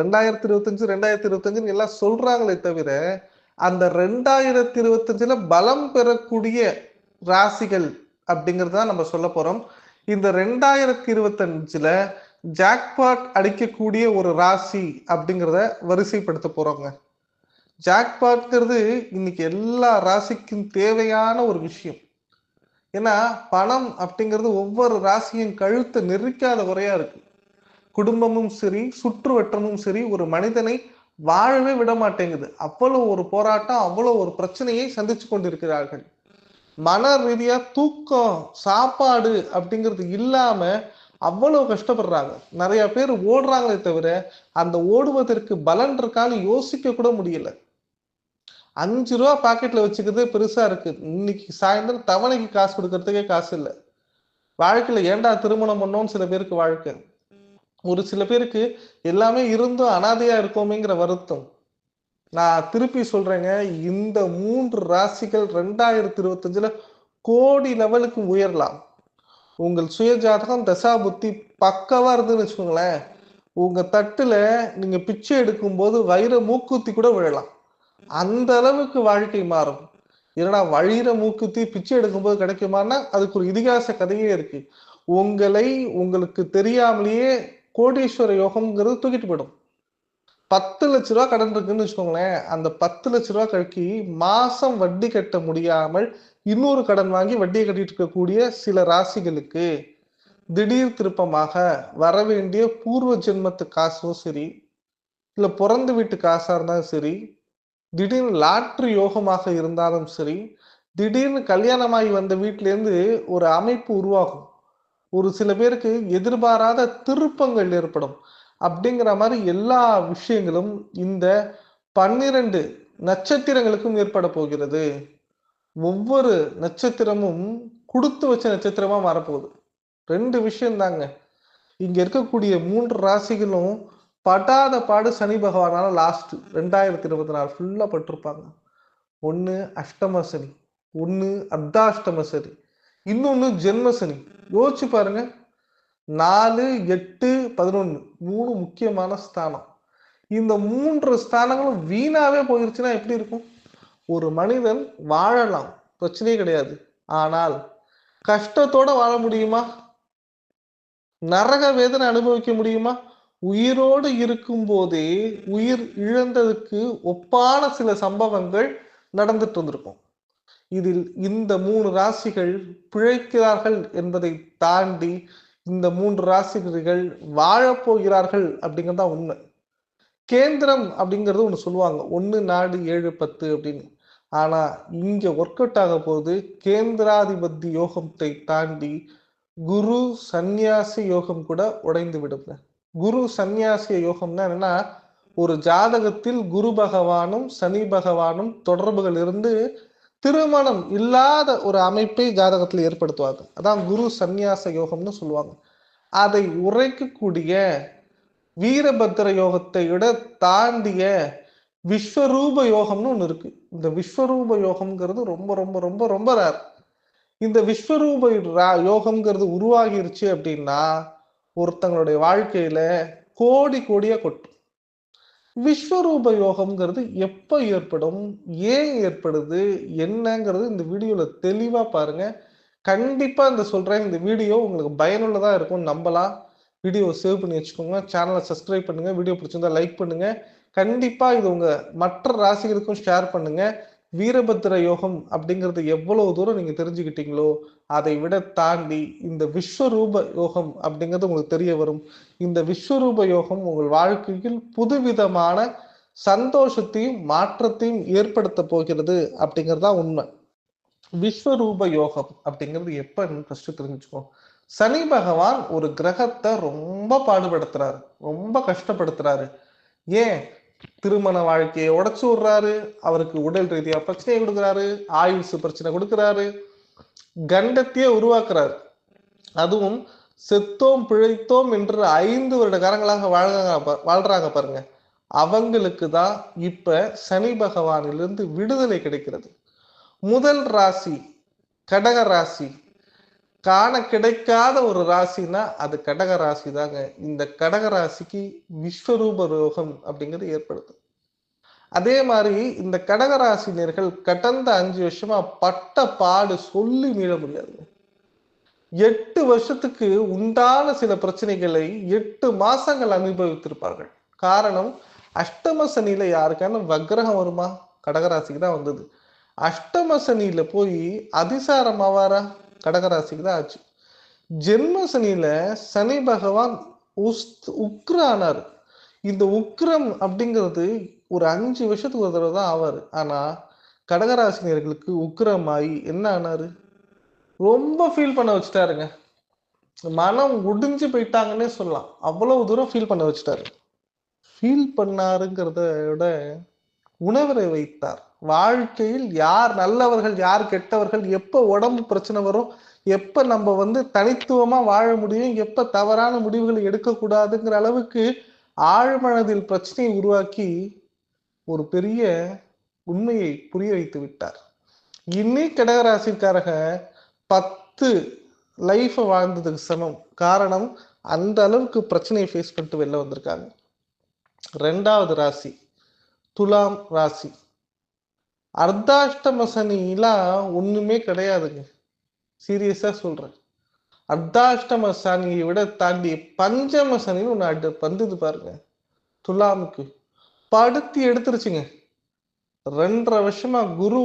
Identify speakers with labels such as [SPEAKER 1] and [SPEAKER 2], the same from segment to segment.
[SPEAKER 1] ரெண்டாயிரத்தி இருபத்தஞ்சு ரெண்டாயிரத்தி இருபத்தஞ்சுன்னு எல்லாம் சொல்றாங்களே தவிர அந்த ரெண்டாயிரத்தி இருபத்தஞ்சுல பலம் பெறக்கூடிய ராசிகள் அப்படிங்கிறது தான் நம்ம சொல்ல போறோம். இந்த ரெண்டாயிரத்தி இருபத்தஞ்சுல ஜாக்பாட் அடிக்கக்கூடிய ஒரு ராசி அப்படிங்கிறத வரிசைப்படுத்த போறோங்க. ஜாக்பாட்ங்கிறது இன்னைக்கு எல்லா ராசிக்கும் தேவையான ஒரு விஷயம். ஏன்னா பணம் அப்படிங்கிறது ஒவ்வொரு ராசியும் கழுத்தை நெரிக்காத குறையா இருக்கு. குடும்பமும் சரி சுற்றுவட்டமும் சரி ஒரு மனிதனை வாழவே விட மாட்டேங்குது அவ்வளோ ஒரு போராட்டம் அவ்வளோ ஒரு பிரச்சனையை சந்திச்சு கொண்டிருக்கிறார்கள். மன ரீதியா தூக்கம் சாப்பாடு அப்படிங்கிறது இல்லாம அவ்வளவு கஷ்டப்படுறாங்க. நிறைய பேர் ஓடுறாங்களே தவிர அந்த ஓடுவதற்கு பலன் இருக்கான்னு யோசிக்க கூட முடியல. அஞ்சு ரூபா பாக்கெட்ல வச்சுக்கிறதே பெருசா இருக்கு. இன்னைக்கு சாயந்தரம் தவணைக்கு காசு கொடுக்கறதுக்கே காசு இல்லை. வாழ்க்கையில ஏன்டா திருமணம் பண்ணோம்னு சில பேருக்கு வாழ்க்கை. ஒரு சில பேருக்கு எல்லாமே இருந்தும் அனாதையா இருக்கோமேங்கிற வருத்தம். நான் திருப்பி சொல்றேங்க இந்த மூன்று ராசிகள் ரெண்டாயிரத்தி இருபத்தஞ்சுல கோடி லெவலுக்கு உயரலாம். உங்கள் சுய ஜாதகம் தசா புத்தி பக்கவா இருந்துன்னு வச்சுக்கோங்களேன். உங்க தட்டுல நீங்க பிச்சை எடுக்கும் போது வயிற மூக்குத்தி கூட விழலாம். அந்த அளவுக்கு வாழ்க்கை மாறும். ஏன்னா வழியிற மூக்குத்தி பிச்சை எடுக்கும்போது கிடைக்குமான்னா அதுக்கு ஒரு இதிகாச கதையே இருக்கு. உங்களை உங்களுக்கு தெரியாமலேயே கோடீஸ்வர யோகம்ங்கிறது தூக்கிட்டு போயிடும். பத்து லட்ச ரூபா கடன் இருக்குன்னு வச்சுக்கோங்களேன் அந்த பத்து லட்ச ரூபா கழிக்கி மாசம் வட்டி கட்ட முடியாமல் இன்னொரு கடன் வாங்கி வட்டியை கட்டிட்டு இருக்கக்கூடிய சில ராசிகளுக்கு திடீர் திருப்பமாக வர வேண்டிய பூர்வ ஜென்மத்து காசும் சரி இல்ல பிறந்த வீட்டு காசா இருந்தாலும் சரி திடீர்னு லாட்ரி யோகமாக இருந்தாலும் சரி திடீர்னு கல்யாணமாகி வந்த வீட்டிலேருந்து ஒரு அமைப்பு உருவாகும். ஒரு சில பேருக்கு எதிர்பாராத திருப்பங்கள் ஏற்படும். அப்படிங்கிற மாதிரி எல்லா விஷயங்களும் இந்த பன்னிரண்டு நட்சத்திரங்களுக்கும் ஏற்பட போகிறது. ஒவ்வொரு நட்சத்திரமும் கொடுத்து வச்ச நட்சத்திரமா மாறப்போகுது. ரெண்டு விஷயம் தாங்க இங்க இருக்கக்கூடிய மூன்று ராசிகளும் படாத பாடு சனி பகவானால லாஸ்ட் ரெண்டாயிரத்தி இருபத்தி நாலு ஃபுல்லா பட்டிருப்பாங்க. ஒன்று அஷ்டம சனி ஒன்று அர்த்தாஷ்டம சனி. இன்னொன்று ஜென்மசனி. யோசிச்சு பாருங்க. நாலு எட்டு பதினொன்று மூணு முக்கியமான ஸ்தானம். இந்த மூன்று ஸ்தானங்களும் வீணாவே போயிருச்சுன்னா எப்படி இருக்கும்? ஒரு மனிதன் வாழலாம். பிரச்சனையே கிடையாது. ஆனால் கஷ்டத்தோட வாழ முடியுமா? நரக வேதனை அனுபவிக்க முடியுமா? உயிரோடு இருக்கும் போதே உயிர் இழந்ததுக்கு ஒப்பான சில சம்பவங்கள் நடந்துட்டு வந்திருக்கும். இதில் இந்த மூணு ராசிகள் பிழைக்கிறார்கள் என்பதை தாண்டி இந்த மூன்று ராசிகள் வாழப்போகிறார்கள் அப்படிங்கிறது தான் உண்மை. கேந்திரம் அப்படிங்கிறது ஒன்று சொல்லுவாங்க. ஒன்று நாடு ஏழு பத்து அப்படின்னு. ஆனால் இங்கே ஒர்க் அவுட் ஆக போது கேந்திராதிபதி யோகத்தை தாண்டி குரு சந்நியாசி யோகம் கூட உடைந்து விடுங்க. குரு சந்நியாசிய யோகம்னா என்னன்னா ஒரு ஜாதகத்தில் குரு பகவானும் சனி பகவானும் தொடர்புகள் இருந்து திருமணம் இல்லாத ஒரு அமைப்பை ஜாதகத்தில் ஏற்படுத்துவாங்க. அதான் குரு சந்நியாச யோகம்னு சொல்லுவாங்க. அதை உரைக்கக்கூடிய வீரபத்திர யோகத்தை விட தாண்டிய விஸ்வரூப யோகம்னு ஒன்று இருக்கு. இந்த விஸ்வரூப யோகம்ங்கிறது ரொம்ப ரொம்ப ரொம்ப ரொம்ப ரேர் இந்த விஸ்வரூப யோகம்ங்கிறது உருவாகிருச்சு அப்படின்னா ஒருத்தங்களுடைய வாழ்க்கையில கோடி கோடியா கொட்டும். விஸ்வரூப யோகம்ங்கிறது எப்ப ஏற்படும் ஏன் ஏற்படுது என்னங்கிறது இந்த வீடியோல தெளிவா பாருங்க. கண்டிப்பா இந்த சொல்றேன் இந்த வீடியோ உங்களுக்கு பயனுள்ளதா இருக்கும் நம்பலாம் வீடியோ சேவ் பண்ணி வச்சுக்கோங்க. சேனலை சப்ஸ்கிரைப் பண்ணுங்க. வீடியோ பிடிச்சிருந்தா லைக் பண்ணுங்க. கண்டிப்பா இது உங்க மற்ற ராசிகளுக்கும் ஷேர் பண்ணுங்க. வீரபத்திர யோகம் அப்படிங்கிறது எவ்வளவு தூரம் நீங்க தெரிஞ்சுக்கிட்டீங்களோ அதை விட தாண்டி இந்த விஸ்வரூப யோகம் அப்படிங்கிறது உங்களுக்கு தெரிய வரும். இந்த விஸ்வரூப யோகம் உங்கள் வாழ்க்கையில் புதுவிதமான சந்தோஷத்தையும் மாற்றத்தையும் ஏற்படுத்த போகிறது அப்படிங்கிறதா உண்மை. விஸ்வரூப யோகம் அப்படிங்கிறது எப்ப ஃபர்ஸ்ட் தெரிஞ்சுக்கோ. சனி பகவான் ஒரு கிரகத்தை ரொம்ப பாடுபடுத்துறாரு. ரொம்ப கஷ்டப்படுத்துறாரு. ஏன்? திருமண வாழ்க்கையை உடச்சு விடுறாரு. அவருக்கு உடல் ரீதியா பிரச்சனையை கொடுக்குறாரு. ஆயுசு பிரச்சனை கொடுக்குறாரு. கண்டத்தையே உருவாக்குறாரு. அதுவும் செத்தோம் பிழைத்தோம் என்று ஐந்து வருட காலங்களாக வாழ்றாங்க வாழ்றாங்க பாருங்க. அவங்களுக்கு தான் இப்ப சனி பகவானிலிருந்து விடுதலை கிடைக்கிறது. முதல் ராசி கடக ராசி காண கிடைக்காத ஒரு ராசினா அது கடக ராசி தாங்க இந்த கடக ராசிக்கு விஸ்வரூப ரோகம் அப்படிங்கிறது ஏற்படுது. அதே மாதிரி இந்த கடகராசினியர்கள் கடந்த அஞ்சு வருஷமா பட்ட பாடு சொல்லி மீள முடியாது எட்டு வருஷத்துக்கு உண்டான சில பிரச்சனைகளை எட்டு மாசங்கள் அனுபவித்திருப்பார்கள். காரணம் அஷ்டம சனியில யாருக்கான வக்ரகம் வருமா? கடகராசிக்கு தான் வந்தது. அஷ்டம சனியில போய் அதிசாரம் ஆவாரா? கடகராசிக்கு தான் ஆச்சு. ஜென்ம சனியில சனி பகவான் உக்ர ஆனார் இந்த உக்ரம் அப்படிங்கிறது ஒரு அஞ்சு வருஷத்துக்கு ஒரு தடவை தான் ஆவார். ஆனா கடகராசினியர்களுக்கு உக்ரமாயி என்ன ஆனாரு? ரொம்ப ஃபீல் பண்ண வச்சுட்டாருங்க. மனம் ஒடிஞ்சு போயிட்டாங்கன்னே சொல்லலாம். அவ்வளவு தூரம் ஃபீல் பண்ண வச்சுட்டாரு. ஃபீல் பண்ணாருங்கிறத விட உணவரை வைத்தார். வாழ்க்கையில் யார் நல்லவர்கள் யார் கெட்டவர்கள் எப்போ உடம்பு பிரச்சனை வரும் எப்போ நம்ம வந்து தனித்துவமாக வாழ முடியும் எப்போ தவறான முடிவுகளை எடுக்கக்கூடாதுங்கிற அளவுக்கு ஆழ்மனதில் பிரச்சனையை உருவாக்கி ஒரு பெரிய உண்மையை புரிய வைத்து விட்டார். இன்னி கடகராசிக்காரக பத்து லைஃப்பை வாழ்ந்ததுக்கு சமம். காரணம் அந்த அளவுக்கு பிரச்சனையை ஃபேஸ் பண்ணிட்டு வெளில வந்திருக்காங்க. ரெண்டாவது ராசி. துலாம் ராசி. அர்த்தாஷ்டம சனிலாம் ஒண்ணுமே கிடையாதுங்க. சீரியஸா சொல்றேன். அர்த்தாஷ்டம சனியை விட தாண்டி பஞ்சம சனின்னு ஒன்று வந்தது பாருங்க. துலாமுக்கு. படுத்தி எடுத்துருச்சுங்க. ரெண்டரை வருஷமா குரு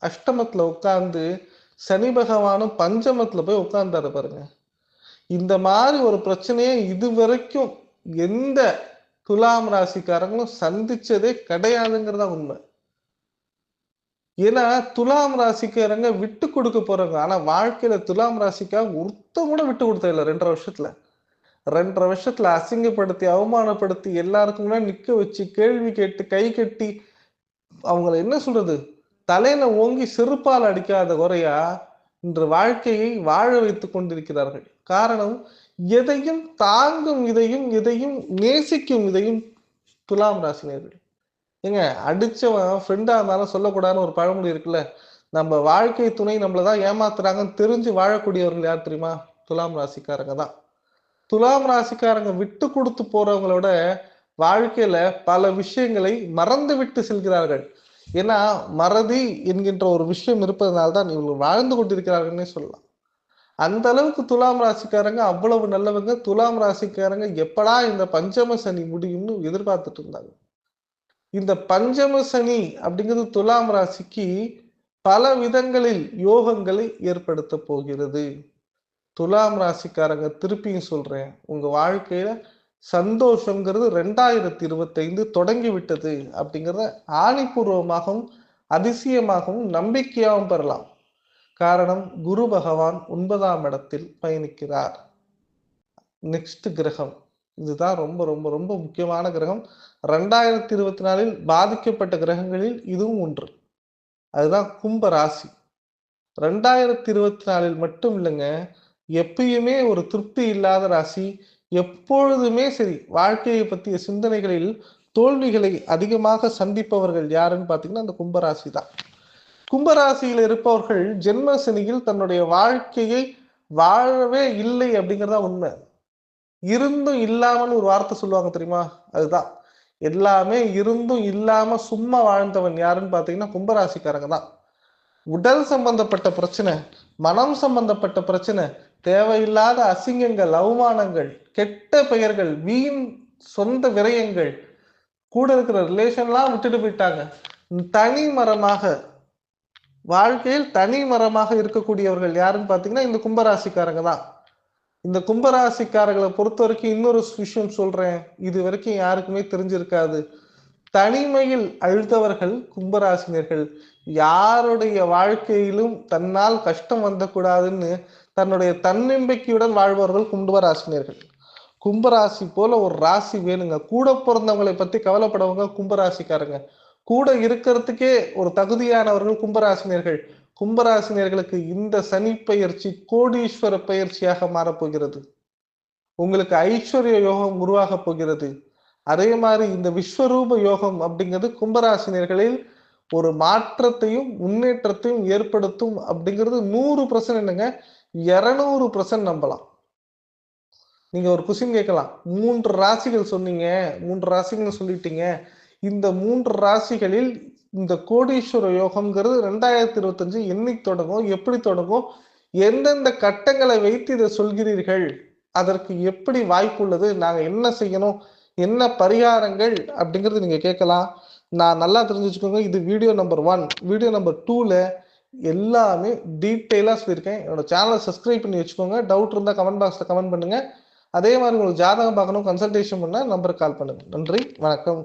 [SPEAKER 1] அஷ்டமத்துல உட்காந்து சனி பகவானும் பஞ்சமத்துல போய் உட்கார்ந்தாரு பாருங்க. இந்த மாதிரி ஒரு பிரச்சனையை இது வரைக்கும் எந்த துலாம் ராசிக்காரங்களும் சந்திச்சதே கிடையாதுங்கிறதா உண்மை. ஏன்னா துலாம் ராசிக்காரங்க விட்டு கொடுக்க போறாங்க ஆனா வாழ்க்கையில துலாம் ராசிக்காக ஒருத்தம் கூட விட்டு கொடுத்த இல்லை ரெண்டரை வருஷத்துல. ரெண்டரை வருஷத்துல அசிங்கப்படுத்தி அவமானப்படுத்தி எல்லாருக்கும் நிக்க வச்சு கேள்வி கேட்டு கை கட்டி அவங்கள என்ன சொல்றது? தலையில ஓங்கி செருப்பால் அடிக்காத குறையா இன்று வாழ்க்கையை வாழ வைத்துக் கொண்டிருக்கிறார்கள். காரணம் எதையும் தாங்கும் இதையும் எதையும் நேசிக்கும் இதையும் துலாம் ராசினியர்கள் ஏங்க அடிச்சவன் ஃப்ரெண்டா இருந்தாலும் சொல்லக்கூடாதுன்னு ஒரு பழமொழி இருக்குல்ல? நம்ம வாழ்க்கை துணை நம்மளதான் ஏமாத்துறாங்கன்னு தெரிஞ்சு வாழக்கூடியவர்கள் யார் தெரியுமா? துலாம் ராசிக்காரங்க தான். துலாம் ராசிக்காரங்க விட்டு கொடுத்து போறவங்களோட வாழ்க்கையில பல விஷயங்களை மறந்து விட்டு செல்கிறார்கள். ஏன்னா மறதி என்கின்ற ஒரு விஷயம் இருப்பதனால்தான் இவங்க வாழ்ந்து கொண்டிருக்கிறார்கள்னே சொல்லலாம். அந்த அளவுக்கு துலாம் ராசிக்காரங்க அவ்வளவு நல்லவங்க. துலாம் ராசிக்காரங்க எப்படா இந்த பஞ்சம சனி முடியும்னு எதிர்பார்த்துட்டு இருந்தாங்க. இந்த பஞ்சம சனி அப்படிங்கிறது துலாம் ராசிக்கு பல விதங்களில் யோகங்களை ஏற்படுத்த போகிறது. துலாம் ராசிக்காரங்க திருப்பியும் சொல்றேன். உங்க வாழ்க்கையில சந்தோஷங்கிறது ரெண்டாயிரத்தி இருபத்தைந்து தொடங்கி விட்டது அப்படிங்கிறத ஆணிபூர்வமாகவும் அதிசயமாகவும் நம்பிக்கையாகவும் பெறலாம். காரணம் குரு பகவான் ஒன்பதாம் இடத்தில் பயணிக்கிறார். நெக்ஸ்ட் கிரகம். இதுதான் ரொம்ப ரொம்ப ரொம்ப முக்கியமான கிரகம். ரெண்டாயிரத்தி இருபத்தி நாலில் பாதிக்கப்பட்ட கிரகங்களில் இதுவும் ஒன்று. அதுதான் கும்ப ராசி. ரெண்டாயிரத்தி இருபத்தி நாலில் மட்டும் இல்லைங்க எப்பயுமே ஒரு திருப்தி இல்லாத ராசி. எப்பொழுதுமே சரி வாழ்க்கையை பற்றிய சிந்தனைகளில் தோல்விகளை அதிகமாக சந்திப்பவர்கள் யாருன்னு பார்த்தீங்கன்னா அந்த கும்பராசி தான். கும்பராசியில் இருப்பவர்கள் ஜென்ம சனியில் தன்னுடைய வாழ்க்கையை வாழவே இல்லை அப்படிங்கிறதா உண்மை. இருந்தும் இல்லாமல் ஒரு வார்த்தை சொல்லுவாங்க தெரியுமா? அதுதான். எல்லாமே இருந்தும் இல்லாம சும்மா வாழ்ந்தவன் யாருன்னு பாத்தீங்கன்னா கும்பராசிக்காரங்க தான். உடல் சம்பந்தப்பட்ட பிரச்சனை மனம் சம்பந்தப்பட்ட பிரச்சனை தேவையில்லாத அசிங்கங்கள் அவமானங்கள் கெட்ட பெயர்கள் வீண் சொந்த விரயங்கள் கூட இருக்கிற ரிலேஷன்லாம் விட்டுட்டு போயிட்டாங்க. தனி மரமாக வாழ்க்கையில் தனி மரமாக இருக்கக்கூடியவர்கள் யாருன்னு பார்த்தீங்கன்னா இந்த கும்பராசிக்காரங்க தான். இந்த கும்பராசிக்காரர்களை பொறுத்த வரைக்கும் இன்னொரு விஷயம் சொல்றேன். இது வரைக்கும் யாருக்குமே தெரிஞ்சிருக்காது. தனிமையில் அழுத்தவர்கள் கும்பராசினியர்கள். யாருடைய வாழ்க்கையிலும் தன்னால் கஷ்டம் வந்தக்கூடாதுன்னு தன்னுடைய தன்னம்பிக்கையுடன் வாழ்பவர்கள் கும்பராசினியர்கள். கும்பராசி போல ஒரு ராசி வேணுங்க. கூட பிறந்தவங்களை பத்தி கவலைப்படவங்க கும்பராசிக்காரங்க. கூட இருக்கிறதுக்கே ஒரு தகுதியானவர்கள் கும்பராசினியர்கள். கும்பராசினியர்களுக்கு இந்த சனி பயிற்சி கோடீஸ்வர பயிற்சியாக மாறப்போகிறது. உங்களுக்கு ஐஸ்வர்ய யோகம் உருவாக போகிறது. அதே மாதிரி இந்த விஸ்வரூப யோகம் அப்படிங்கிறது கும்பராசினியர்களில் ஒரு மாற்றத்தையும் முன்னேற்றத்தையும் ஏற்படுத்தும் அப்படிங்கிறது நூறு பர்சன்ட் என்னங்க? இரநூறு பர்சன்ட் நம்பலாம். நீங்க ஒரு கொஸ்டின் கேட்கலாம். மூன்று ராசிகள் சொன்னீங்க. மூன்று ராசிகள் சொல்லிட்டீங்க. இந்த மூன்று ராசிகளில் இந்த கோடீஸ்வர யோகம்ங்கிறது ரெண்டாயிரத்தி இருபத்தஞ்சு என்னைக்கு தொடங்கும் எப்படி தொடங்கும் எந்தெந்த கட்டங்களை வைத்து இதை சொல்கிறீர்கள் அதற்கு எப்படி வாய்ப்பு உள்ளது என்ன செய்யணும் என்ன பரிகாரங்கள் அப்படிங்கிறது நீங்க கேட்கலாம். நான் நல்லா தெரிஞ்சு வச்சுக்கோங்க இது video number one video number டூல எல்லாமே டீட்டெயிலாக சொல்லியிருக்கேன். என்னோட சேனலை சப்ஸ்கிரைப் பண்ணி வச்சுக்கோங்க. டவுட் இருந்தால் கமெண்ட் பாக்ஸில் கமெண்ட் பண்ணுங்க. அதே மாதிரி உங்களுக்கு ஜாதகம் பார்க்கணும் கன்சல்டேஷன் பண்ண நம்பருக்கு கால் பண்ணுங்க. நன்றி வணக்கம்.